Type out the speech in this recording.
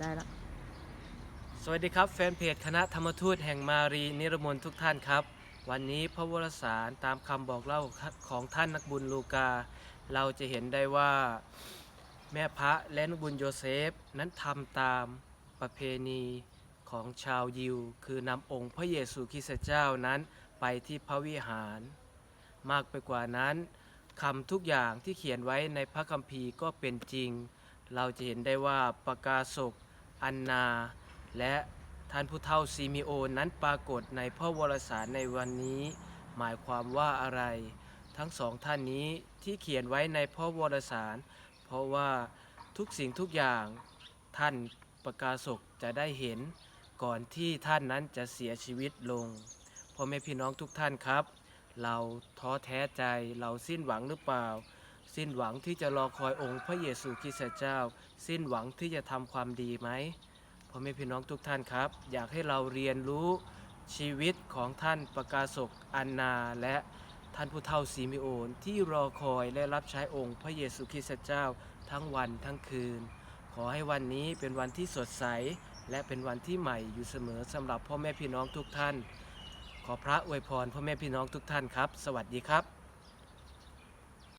ได้ล้วสวัสดีครับแฟนเพจคณะธรรมทูตแห่งมารีนิรมนทุกท่านครับ วันนี้พระวรสารตามคำบอกเล่าของท่านนักบุญลูกา เราจะเห็นได้ว่าแม่พระและนักบุญโยเซฟนั้นทำตามประเพณีของชาวยิว คือนำองค์พระเยซูคริสต์เจ้านั้นไปที่พระวิหาร มากไปกว่านั้นคำทุกอย่างที่เขียนไว้ในพระคัมภีร์ก็เป็นจริง เราจะเห็นได้ว่าประกาศก อันนา และท่านผู้เฒ่าซีมิโอนนั้นปรากฏในพระวรสารในวันนี้ หมายความว่าอะไร ทั้งสองท่านนี้ที่เขียนไว้ในพระวรสาร เพราะว่าทุกสิ่งทุกอย่างท่านประกาศกจะได้เห็นก่อนที่ท่านนั้นจะเสียชีวิตลงพ่อแม่พี่น้องทุกท่านครับ เราท้อแท้ใจเราสิ้นหวังหรือเปล่า สิ้นหวังที่จะรอคอยองค์พระเยซูคริสต์เจ้า สิ้นหวังที่จะทำความดีไหมพ่อแม่พี่น้องทุกท่านครับ อยากให้เราเรียนรู้ชีวิตของท่านประกาศกอันนาและท่านผู้เฒ่าซีมิโอนที่รอคอยและรับใช้องค์พระเยซูคริสต์เจ้าทั้งวันทั้งคืน ขอให้วันนี้เป็นวันที่สดใส และเป็นวันที่ใหม่อยู่เสมอสำหรับพ่อแม่พี่น้องทุกท่าน ขอพระอวยพรพ่อแม่พี่น้องทุกท่านครับ สวัสดีครับ